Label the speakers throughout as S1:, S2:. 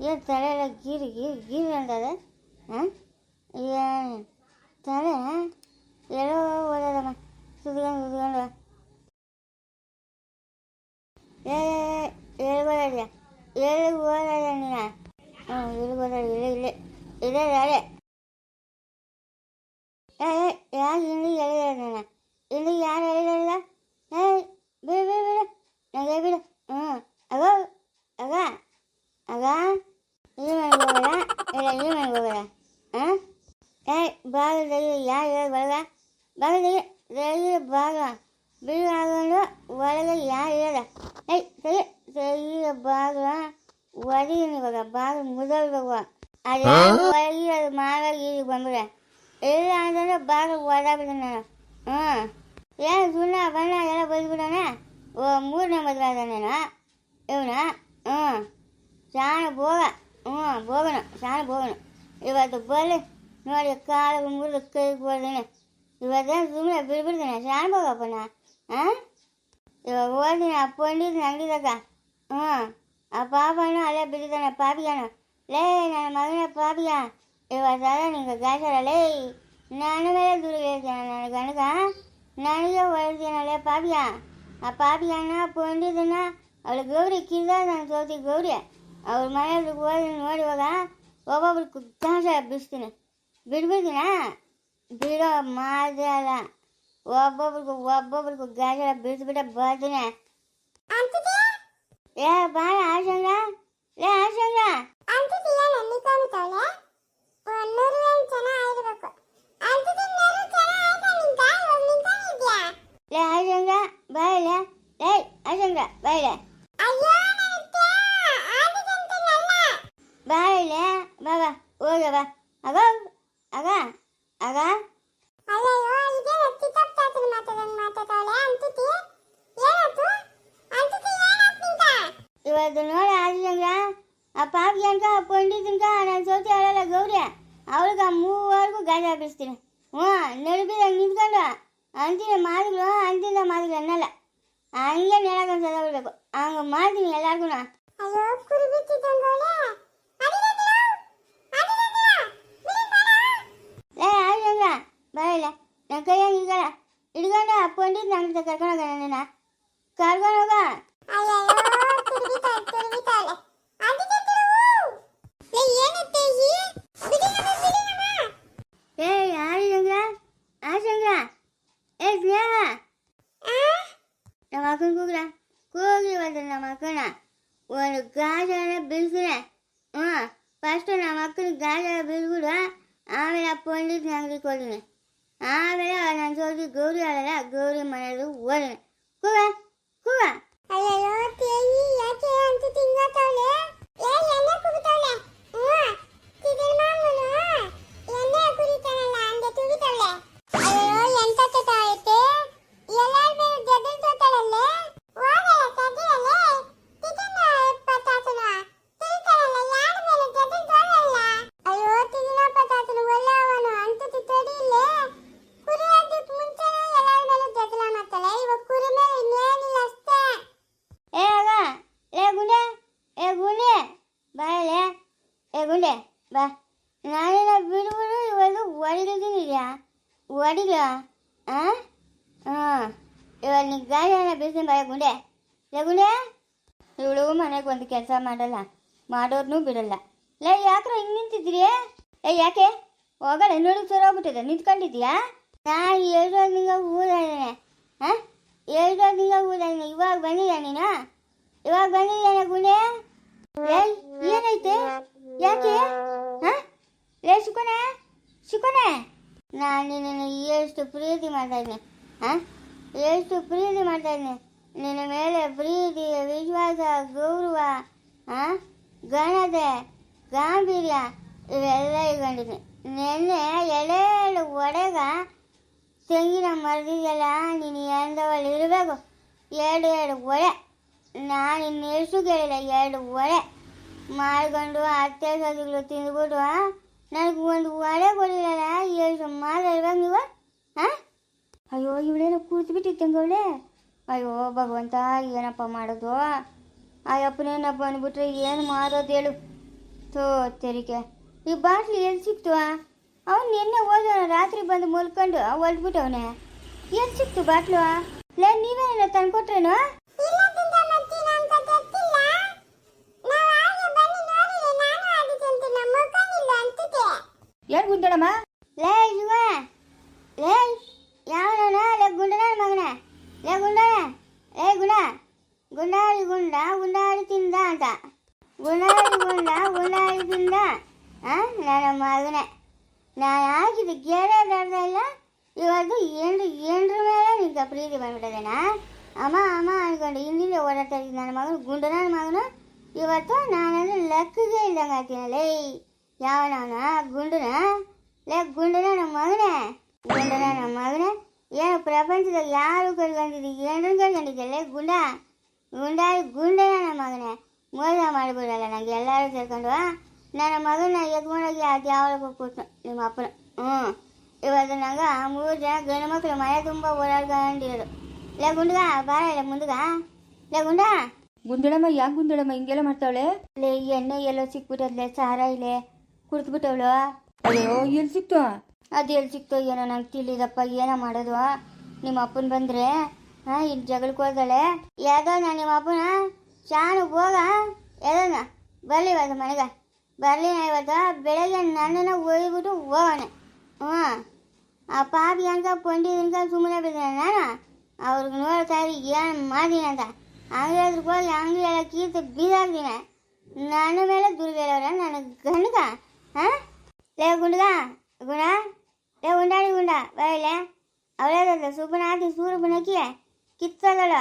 S1: ஏன் தலையில் கீறு கீறு கீறுன்றது ஏன் தலை ஏதோ ஓடாதம்மா சுதுகான் சுதுகான் ஏ ஏழு ஓடாதியா ஏழு ஓடாதா நீயா ஆ ஏழு ஓடாது இல்லை இல்லை இல்லை. வேலை ஏய் யார் இன்னும் எழுதுறேன் இன்னும் யார் எழுதுறா ஏய் விடு விடு விடு. நான் விடு ம் அகா அகா அகா ಅಗ ಅಗ ಅಗ ಈ ಮನೆಗೆ ಹೋಗಲ್ಲ ಇಲ್ಲ ಈ ಮನೆಗೆ ಹೋಗಲ್ಲ ಹಾಂ ಏ ಬಾಗಿಲು ಯಾರು ಹೇಳಿ ಒಳಗ ಬಾಗಿಲು ತೆಗಿ ಬಾಗ ಬಿಡು ಹಾಕೊಂಡು ಒಳಗೆ ಯಾರು ಹೇಳ ಏಯ್ ತೆಗಿ ತೆಗಿ ಬಾಗಿಲ ಒಳಗಿನ ಇವಾಗ ಬಾಗಿಲು ಮುದಲ್ಬೇಕು ಅದು ಒಳಗಿ ಅದು ಮಾವಾಗಿ ಈಗ ಬಂದ್ಬಿಡ ಇಲ್ಲ ಅಂತಂದ್ರೆ ಬಾಗಿಲು ಒಳಬಿಡ ನಾನು ಹ್ಞೂ ಏನು ಸುಣ್ಣ ಬಣ್ಣ ಎಲ್ಲ ಬೈದ್ಬಿಡೋಣ ಓ ಮೂರನೇ ಮದುವೆ ಆದಾನೇನ ಇವನ ಹ್ಞೂ ಶಾಣ ಹೋಗ ಹ್ಞೂ ಹೋಗೋಣ ಶಾಣ ಹೋಗೋಣ ಇವತ್ತು ಬರಲಿ ನೋಡಿ ಕಾಲು ಮುರಿದು ಕೈ ಕೊಡ್ತೀನಿ ಇವತ್ತೇನು ಸುಮ್ಮನೆ ಬಿಡ್ಬಿಡ್ತೀನಿ ಶಾಣ ಹೋಗಪ್ಪ ನಾ ಹಾಂ ಇವಾಗ ಓದ್ತೀನಿ ಆ ಪಂಡಿತನ ಅಂಗಡಿದಾಗ ಹ್ಞೂ ಆ ಪಾಪನ ಅಲ್ಲೇ ಬಿದ್ದಿದ್ದಾನೆ ಪಾಪಿಗಾನ ಲೇ ನನ್ನ ಮಗನ ಪಾಪಿಗ ಇವತ್ತಾದ ನಿಂಗೆ ಗಾಸರ ಲೇ ನನ್ನ ಮೇಲೆ ದೂರ ಹೇಳ್ತಾನೆ ನನ್ನ ಗಣಕ ನನಗೆ ಹೊಳ್ತೀನಲ್ಲೇ ಪಾಪಿಯ ಆ ಪಾಪಿಯನ್ನ ಪಂಡಿತನ ಅವಳು ಗೌರಿ ಕಿಂದ ನನ್ನ ಸೋತಿ ಗೌರಿ ಅವ್ರ ಮನೆಯವ್ರಿಗೆ ಹೋಗಿ ನೋಡುವಾಗ ಒಬ್ಬೊಬ್ರು ಗಾಸರ ಬಿಡಿಸ್ತೀನಿ ಬಿಡ್ಬಿಡ್ತೀನ ಬಿಡೋ ಮಾತೇ ಅಲ್ಲ. ಒಬ್ಬೊಬ್ರಿಗೂ ಒಬ್ಬೊಬ್ರಿಗೂ ಗಾಜಲ ಬಿಡಿಸ್ಬಿಟ್ಟೆ ಬರ್ತೀನಿ. ಏ ಬಾಳ ಆಶಂಗ. ಏ ಆಶಂಗ. ಅಗ ಅಗ ಇವತ್ತು ನೋಡಿ ಆಶಂಗ ಆ ಪಾಪಿ ಅನ್ಕ ಆ ಪಂಡಿತನ್ಕ ನನ್ನ ಸೋತಿ ಅವಳೆಲ್ಲ ಗೌರಿ ಅವಳಿಗೆ ಆ ಮೂವರೆಗೂ ಗಾಜ ಹಾಕಿಸ್ತೀನಿ ಹ್ಞೂ ನಡುಬಿದಾಗ ನಿಂತ್ಕೊಂಡು ಅಂತಿನ ಮಾತುಗಳು ಅಂತಿಂದ ಮಾತುಗಳು ಅನ್ನಲ್ಲ ಹಂಗೆ ನೆಲಕೊಂಡು ಸದಬಿಡ್ಬೇಕು ಹಂಗೆ ಮಾಡ್ತೀನಿ ಎಲ್ಲಾರ್ಗು ಲೇ ಬರಲ್ಲ ನನ್ನ ಕೈಯಾಗ ಇಲ್ಗಲ್ಲ ಹಿಡ್ಕೊಂಡು ಆ ಪಂಡಿತ್ ಅಂಗಡಿ ಕರ್ಕೊಂಡು ಹೋಗೋಣ ನನ್ನ ಕರ್ಕೊಂಡು ಹೋಗ ಏ ಆಶಂಗ ಆಶಂಗ ಏ ಸ್ನೇಹ ನಮ್ಮ ಅಕ್ಕನ ಕೂಗ್ರ ಕೂಗಿ ಬಂದ್ರೆ ನಮ್ಮ ಅಕ್ಕನ ಒಂದು ಗಾಜನ ಬೀಳ್ಸಿದೆ ಹ್ಞೂ ಫಸ್ಟ್ ನಮ್ಮ ಅಕ್ಕನ ಗಾಜನ ಬೀಳ್ಬಿಡು ಆಮೇಲೆ ಆ ಪಂಡಿತ್ ಅಂಗಡಿ ಕೊಡಿನಿ ಆಮೇಲೆ ನನ್ನ ಸೋಗಿ ಗೌರಿ ಅಲ್ಲ ಗೌರಿ ಮನೆಯದು ಓದಿನಿ ಕೂಗ ಕೂಗ ಏ ಇವಾಗ ನೀ ಗಾಡಿನ ಬಿಸಿ ಬಾಯ ಗುಂಡೆ ಲೇ ಗುಂಡೆ ಇವಳು ಮನೆಗೆ ಒಂದು ಕೆಲಸ ಮಾಡಲ್ಲ. ಮಾಡೋರ್ನೂ ಬಿಡಲ್ಲ. ಲೇ, ಯಾಕ್ರ ಹಿಂಗೆ ನಿಂತಿದ್ರಿ ಏ, ಯಾಕೆ? ಹೋಗಲ್ಲ ನೋಡಿ ಸರ್ ಹೋಗ್ಬಿಟ್ಟಿದೆ. ನಿಂತ್ಕೊಂಡಿದ್ಯಾ ನಾ ಊರಿದ್ದೇನೆ ಹಾಂ? ಎರಡು ನಿಂಗೆ ಊರಿದ್ದೇನೆ ಇವಾಗ ಬಂದಿದ್ಯಾ ನೀನು? ಇವಾಗ ಬಂದಿದ್ದೇನೆ ಗುಂಡೆ ಏಯ್ ಏನೈತೆ ಯಾಕೆ? ಹಾ? ಲೇ ಶಿಕೋನೆ ಶಿಕೋನೆ ನಾನು ನಿನ್ನನ್ನು ಎಷ್ಟು ಪ್ರೀತಿ ಮಾಡ್ತಾ ಇದ್ದೀನಿ. ಹಾಂ? ಎಷ್ಟು ಪ್ರೀತಿ ಮಾಡ್ತಾನೆ. ನಿನ್ನ ಮೇಲೆ ಪ್ರೀತಿ, ವಿಶ್ವಾಸ, ಗೌರವ ಘನತೆ, ಗಾಂಭೀರ್ಯ ಇವೆಲ್ಲ ಇಟ್ಕೊಂಡಿದ್ದೆ ನಿನ್ನೆ ಎಳೆಳು ಒಡೆಗ ತೆಂಗಿನ ಮರದಿದೆಯಲ್ಲ ನೀನು ಎಂದವಳು ಇರಬೇಕು. ಎರಡು ಎರಡು ಒಳೆ ನಾನು ಇನ್ನೆಷ್ಟು ಕೇಳಿಲ್ಲ. ಎರಡು ಒಳೆ ಮಾಡ್ಕೊಂಡು ಅತ್ತೆ ಸದಿಗಳು ತಿಂದ್ಬಿಟ್ಟು ನನಗೆ ಒಂದು ಒಳೆ ಕೊಡಿರಲ್ಲ ಎಷ್ಟು ಮಾತಾಡ್ಬೇಕು ನೀವು? ಹಾಂ ಅಯ್ಯೋ ಇವಳೇನೋ ಕೂತು ಬಿಟ್ಟಿತ್ತಂಗವಳೆ ಅಯ್ಯೋ ಭಗವಂತ ಏನಪ್ಪ ಮಾಡೋದು? ಆ ಅಪ್ಪನೇನಪ್ಪ ಅಂದ್ಬಿಟ್ರೆ ಏನು ಮಾಡೋದು ಹೇಳು. ತೋ ತೆರಿಗೆ. ಈ ಬಾಟ್ಲಿ ಎಲ್ಲಿ ಸಿಕ್ತು ಅವನು ನಿನ್ನೆ ಹೋದವನ ರಾತ್ರಿ ಬಂದು ಮುಲ್ಕೊಂಡು ಹೊಲ್ಬಿಟ್ಟವನೆ ಎಲ್ಲಿ ಸಿಕ್ತು ಬಾಟ್ಲು ಲೇ ನೀವೇನ ತಂದ್ಕೊಟ್ರೇನು?
S2: ಯಾರು ಗುಂದಣಮ್ಮ
S1: ಲೇ ಇವ ಲೇ ಯಾವನ ಲೇ ಗುಂಡನ ಮಗನ ಲೇ ಗುಂಡನ ಲೇ ಗುಣ ಗುಂಡಾಡಿ ಗುಂಡ ಗುಂಡಾಡಿ ತಿಂದ ಅಂತ ಗುಂಡಾಡಿ ಗುಂಡ ಗುಂಡಾಡಿ ತಿಂದ ಆ ನನ್ನ ಮಗನೇ ನಾನು ಹಾಕಿದ ಗೆರೆ ಇಲ್ಲ ಇವತ್ತು ಎಂಡ್ರು ಎಂಡ್ರ ಮೇಲೆ ನಿಂಗೆ ಪ್ರೀತಿ ಬಂದ್ಬಿಟ್ಟದೇನಾ ಅಮ್ಮ ಅಮ್ಮ ಅನ್ಕೊಂಡು ಹಿಂದಿಂದ ಓಡಾಡ್ತಾ ಇದ್ದೀನಿ ನನ್ನ ಮಗನು ಗುಂಡನ ಮಗನು ಇವತ್ತು ನಾನಂದ್ರೆ ಲೆಕ್ಕಗೆ ಇಲ್ದಂಗೆ ಆಗ್ತೀನಿ ಲೇ ಯಾವನವನ ಗುಂಡನ ಲೇ ಗುಂಡನ ನಮ್ಮ ಮಗನೇ ಗುಂಡನ ನಮ್ಮ ಮಗನೇ ಏನು ಪ್ರಪಂಚದಾಗ ಯಾರು ಕರ್ಕೊಂಡಿದ್ದಿ ಏನೂ ಕರ್ಕೊಂಡಿದ್ದೆ ಲೇ ಗುಂಡ ಗುಂಡ ಗುಂಡನ ನಮ್ಮ ಮಗನೇ ಮೋಸ ಮಾಡಿಬಿಡಲ್ಲ ನಂಗೆ ಎಲ್ಲರೂ ಸೇರ್ಕೊಂಡು ನನ್ನ ಮಗನ ಎತ್ಕೊಂಡೋಗಿ ಅದು ಯಾವಾಗ ಕೂತು ನಿಮ್ಮ ಅಪ್ಪನ. ಹ್ಞೂ ಇವತ್ತು ನಂಗೆ ಮೂರು ಜನ ಗಂಡು ಮಕ್ಕಳು ಮನೆ ತುಂಬ ಓಡಾಡ್ಕೊಂಡಿರೋದು. ಲೇ ಗುಂಡ್ಗ ಬಾರ ಇಲ್ಲ ಮುಂದಗ ಲೇ ಗುಂಡ.
S2: ಗುಂದಣಮ್ಮ ಯಾಕೆ ಗುಂದಣಮ್ಮ ಹಿಂಗೆಲ್ಲ ಮಾಡ್ತಾವಳೆ?
S1: ಲೇ ಎಣ್ಣೆ ಎಲ್ಲೋ ಸಿಕ್ಬಿಟ್ಟದ್ಲೆ ಸಾರ ಇಲ್ಲೇ ಕುಡ್ದ್ಬಿಟ್ಟವಳು.
S2: ಅಯ್ಯೋ ಎಲ್ಲಿ ಸಿಕ್ತು?
S1: ಅದು ಎಲ್ಲಿ ಸಿಕ್ತೋ ಏನೋ ನಂಗೆ ತಿಳಿದಪ್ಪ ಏನೋ ಮಾಡೋದು ನಿಮ್ಮ ಅಪ್ಪನ ಬಂದರೆ ಹಾಂ ಇಲ್ಲಿ ಜಗಳಕ್ಕೆ ಹೋದಳೆ ಯಾವ್ದೋ ನಾನು ನಿಮ್ಮ ಅಪ್ಪನ ಶಾನು ಹೋಗ ಯಾವ್ದನ ಬರಲಿ ಇವತ್ತು ಮನೆಗೆ ಬರಲಿ ಇವತ್ತು ಬೆಳಗ್ಗೆ ನನ್ನನ್ನು ಒಯ್ಬಿಟ್ಟು ಹೋಗೋಣ ಹ್ಞೂ ಆ ಪಾಪಿ ಅಂತ ಪೊಂಡಿ ದಿನಕ ಸುಮ್ಮನೆ ಬಿದ್ದಾನೆ ನಾನು ಅವ್ರಿಗೆ ನೋಡ್ತಾ ಇರಿ ಏನು ಮಾಡ್ತೀನಿ ಅಂತ ಅಂಗಡಿ ಹತ್ರಕ್ಕೆ ಹೋಗಿ ಅಂಗಡಿ ಎಲ್ಲ ಕೀರ್ತಿ ಬೀದಾಕ್ತೀನಿ ನನ್ನ ಮೇಲೆ ದುರ್ಗೇಳವ್ರ ನನ್ನ ಗಂಡಗ ಹಾಂ ಲೇ ಗುಂಡ್ಗ ಗುಣ ಲೇ ಉಂಡಾಡಿ ಗುಂಡ ಬರಲೇ? ಅವಳೇದ ಸುಬ್ಬನಾಗಿ ಸೂರು ಬುಣಕಿ ಕಿತ್ತದಳ.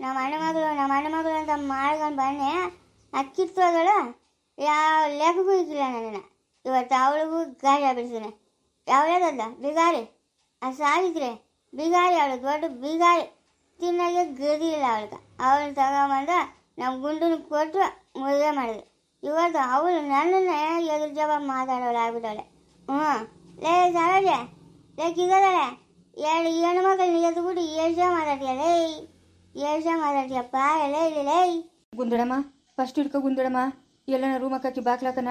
S1: ನಮ್ಮ ಅಣ್ಣ ಮಗಳು ನಮ್ಮ ಅಣ್ಣ ಮಗಳು ಅಂತ ಮಾಡ್ಕೊಂಡು ಬನ್ನಿ ಆ ಕಿತ್ತೋದಳು. ಯಾವ ಲೆಕ್ಕಗೂ ಇಕ್ಕಿಲ್ಲ ನನ್ನನ್ನು. ಇವತ್ತು ಅವಳಿಗೂ ಗಾಳಿ ಬಿಡಿಸಿದೆ ಅವಳೇದಲ್ಲ ಬಿಗಾರಿ. ಆ ಸಾವಿತ್ರಿ. ಬಿಗಾರಿ ಅವಳು, ದೊಡ್ಡ ಬಿಗಾರಿ. ತಿನ್ನಾಗೆ ಗದಿಲ್ಲ ಅವಳಿಗೆ. ಅವಳು ತಗೊಂಬಂದ ನಮ್ಮ ಗುಂಡನ ಕೊಟ್ಟು ಮದುವೆ ಮಾಡಿದ್ರು ಇವತ್ತು ಅವಳು ನನ್ನನ್ನೇ ಎದುರು ಜವಾಬ್ ಮಾತಾಡೋಳು ಆಗ್ಬಿಟ್ಟವಳೆ ಹ್ಞೂ ಲೇ ಸರೋಜ ಲೇ ಕಿಗದಳೆ ಎರಡು ಹೆಣ್ಣು ಮಕ್ಕಳನ್ನ ಎದ್ಬಿಟ್ಟು ಏಳ್ಸ ಮಾತಾಡ್ತೀಯ ಲೇ ಏಳ್ಸ ಮಾತಾಡ್ತೀಯಪ್ಪ ಲೇ ಇಲ್ಲಿ ಲೇ.
S2: ಗುಂದಡಮ್ಮ ಫಸ್ಟ್ ಹಿಡ್ಕೊ ಗುಂದಡಮ್ಮ ಎಲ್ಲನ ರೂಮ್ ಹಾಕಿ ಬಾಕ್ಲಾಕನ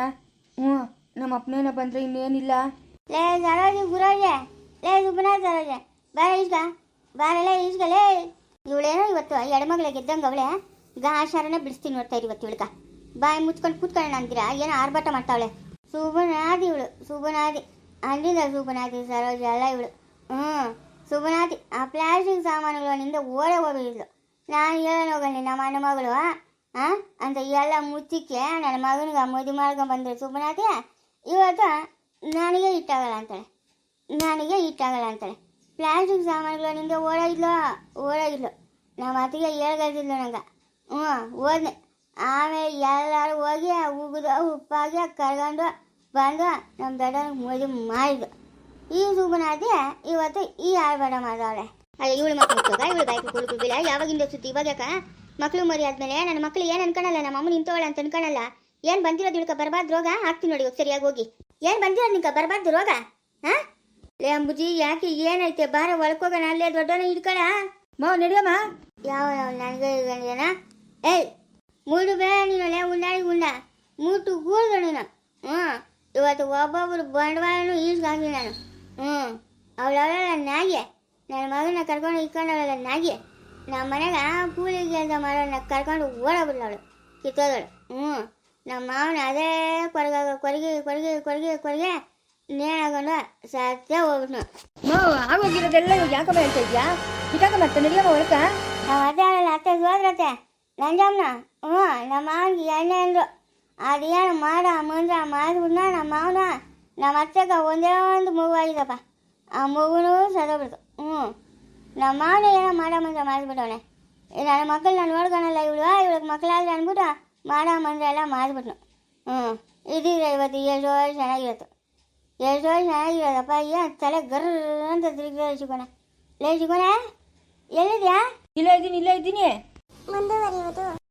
S2: ಹ್ಞೂ ನಮ್ಮ ಅಪ್ಪನೇನ ಬಂದರೆ ಇನ್ನೇನಿಲ್ಲ.
S1: ಲೇ ಸರೋಜಿ ಗುರೋಜೆ ಲೇ ಸುಬ್ಬನ ಸರೋಜೆ ಬಾರ ಇಸ್ಕ ಬಾರಲೇ ಇಸ್ಕ ಲೇ. ಇವಳೇನೋ ಇವತ್ತು ಎಡಮಗಳ ಗೆದ್ದಂಗೆ ಅವಳೆ. ಗಾಶಾರನೇ ಬಿಡಿಸ್ತೀನಿ ನೋಡ್ತಾ ಇವತ್ತು ಇವಳಿಗ. ಬಾಯಿ ಮುಚ್ಕೊಂಡು ಕೂತ್ಕೊಳ್ಳೋಣ ಅಂತೀರಾ ಏನೋ ಆರ್ಭಟ ಮಾಡ್ತಾವಳೆ? ಸುಬನಾದಿ ಇವಳು ಸುಬನಾದಿ ಅಲ್ಲಿಂದ ಸುಭನಾತಿ ಸರೋಜ ಅಲ್ಲ ಇವಳು. ಹ್ಞೂ ಸುಬನಾದಿ ಆ ಪ್ಲಾಸ್ಟಿಕ್ ಸಾಮಾನುಗಳು ನಿಂದ ಓಡೇ ಹೋಗಿದ್ಲು. ನಾನು ಹೇಳೋ ಹೋಗಲಿ ನಮ್ಮ ಅಣ್ಣ ಮಗಳು ಹಾಂ ಅಂತ ಎಲ್ಲ ಮುಚ್ಚಿಕ್ಕೆ ನನ್ನ ಮಗನಿಗೆ ಮದುವೆ ಮಾಡ್ಕೊಂಡು ಬಂದ್ರೆ ಸುಭನಾತಿ ಇವತ್ತು ನನಗೆ ಇಟ್ಟಾಗಲ್ಲ ಅಂತಾಳೆ. ನನಗೆ ಇಟ್ಟಾಗಲ್ಲ ಅಂತಾಳೆ. ಪ್ಲಾಸ್ಟಿಕ್ ಸಾಮಾನುಗಳಿಂದ ನಿಂಗೆ ಓಡಾಗಿದ್ಲು ಓಡಾಗಿದ್ಲು ನಮ್ಮ ಅತ್ತಿಗೆ ಹೇಳ್ಕೊಳ್ತಿದ್ಲು ನಂಗೆ. ಹ್ಞೂ ಹೋದ್ನೆ. ಆಮೇಲೆ ಎಲ್ಲರೂ ಹೋಗಿ ಉಗಿದು, ಉಪ್ಪಾಗಿ ಕರ್ಕೊಂಡು ಬಂದು ನಮ್ಮ ದೊಡ್ಡನಿಗೆ ಮದುವೆ ಮಾಡಿದ ಈ ಸುಮ್ಮನಾದೆ ಇವತ್ತು ಈ ಆಳ್ಬೇಡ ಮಾಡವಳೆ ಅಲ್ಲ ಇವಳು ಮಕ್ಕಳು ಹೋಗ ಇವಳು ಬಾಯ್ಕು ಕುಳುಕು ಬಿಳ ಯಾವಾಗಿಂದ ಸುತ್ತಿ, ಇವಾಗ ಮಕ್ಕಳು ಮರಿ ಆದ್ಮೇಲೆ ನನ್ನ ಮಕ್ಕಳು ಏನು ಅನ್ಕೊಳಲ್ಲ ನಮ್ಮ ಅಮ್ಮನ ಇಂಥವಳ ಅಂತ ಅನ್ಕೊಳಲ್ಲ ಏನು ಬಂದಿರೋದು ಇಳ್ಕ ಬರಬಾರ್ದು ರೋಗ? ಹಾಕ್ತೀನಿ ನೋಡಿ ಸರಿಯಾಗಿ ಹೋಗಿ. ಏನು ಬಂದಿರೋದು ನಿನ್ಕ ಬರಬಾರ್ದು ರೋಗ? ಹಾಂ? ಲೇ ಅಂಬುಜಿ, ಯಾಕೆ ಏನೈತೆ? ಬಾರ ಒಳಕೋಗೋಣ ಅಲ್ಲೇ ದೊಡ್ಡವನ ಹಿಡ್ಕೊಳ.
S2: ಮಾವ ನಡಿಯಮ್ಮ
S1: ಯಾವ ಯಾವ ನನಗೆ ಏನ ಏಯ್ ಮೂಡು ಬೇಡ ನೀನು ಲೇ, ಉಂಡಾಡಿ ಉಂಡ. ಮೂಟು ಗೂಡ್ದು ನೀನು. ಹ್ಞೂ ಇವತ್ತು ಒಬ್ಬೊಬ್ರು ಬಂಡವಾಳನು ಈಸ್ಗಾಗಿ ನಾನು. ಹ್ಞೂ ಅವಳವಳೆಲ್ಲ ನಾಗೆ. ನನ್ನ ಮಗನ ಕರ್ಕೊಂಡು ಇಟ್ಕೊಂಡವಳ ನಾಗೆ. ನಮ್ಮ ಮನೆಗೆ ಕೂಲಿಗೆ ಅಂತ ಮಾಡೋಣ ಕರ್ಕೊಂಡು ಓಡೋಬಿಡ್ಲ ಅವಳು ಕಿತ್ತೋದಳು. ಹ್ಞೂ ನಮ್ಮ ಮಾವನ ಅದೇ ಕೊರಗ ಕೊರಗಿ ಕೊರಗಿ ಕೊರಗಿ ಕೊರಗೆ ನೇಣಾಗೊಂಡು ಸತ್ಯ ಹೋಗ್ಬಿಟ್ನು.
S2: ಮಾವ ಆಗೋಗಿರೋದೆಲ್ಲ ಇವಾಗ ಯಾಕಮ್ಮ ಹೇಳ್ತಾ ಇದ್ಯಾ? ಇದಾಗ ಮತ್ತೆ ನಡಿಯಮ್ಮ ಹೊರಕ
S1: ನಾವು ಅದೇ ಅತ್ತೆ ಹೋದ್ರತ್ತೆ ನಂಜಮ್ಮನ? ಹ್ಞೂ ನಮ್ಮ ಮಾವನಿಗೆ ಎಣ್ಣೆ ಅಂದ್ರು. ಅದೇನು ಮಾಡ ಮುಂದ್ರ ಮಾಡಿಬಿಟ್ನ ನಮ್ಮ ಮಾವನ ನಮ್ಮ ಅತ್ತೆಗ ಒಂದೇ ಒಂದು ಮಗು ಆಗಿದಪ್ಪ. ಆ ಮಗುನೂ ಸದೋಗ್ಬಿಡ್ತು ಹ್ಞೂ. ನಮ್ಮ ಮಾವನ ಏನೋ ಮಾಡ ಮಂತ್ರ ಮಾಡಿಬಿಟ್ಟವನೆ. ನನ್ನ ಮಕ್ಕಳನ್ನ ನೋಡ್ಕೊಳಲ್ಲ ಇವಳು ಇವಳಿಗೆ ಮಕ್ಕಳಾದ್ರೆ ಅಂದ್ಬಿಟ್ಟು ಮಾಡ ಮಂತ್ರ ಎಲ್ಲ ಮಾಡಿಬಿಟ್ನು. ಹ್ಞೂ. ಇದಿದ್ರೆ ಇವತ್ತು ಎಷ್ಟು ವರ್ಷ ಚೆನ್ನಾಗಿರುತ್ತೆ ಎಷ್ಟು ವರ್ಷ ಚೆನ್ನಾಗಿರೋದಪ್ಪ ಏನು ತಲೆ ಗರ್ರ ಅಂತ ತಿರುಗಿ ಶಿಕೋಣ ಲೇ ಶಿಕೋಣ ಎಲ್ಲಿದ್ಯಾ?
S2: ಇಲ್ಲ ಇದ್ದೀನಿ ಇಲ್ಲ ಇದ್ದೀನಿ.
S1: ಮುಂದುವರಿಯುವುದು.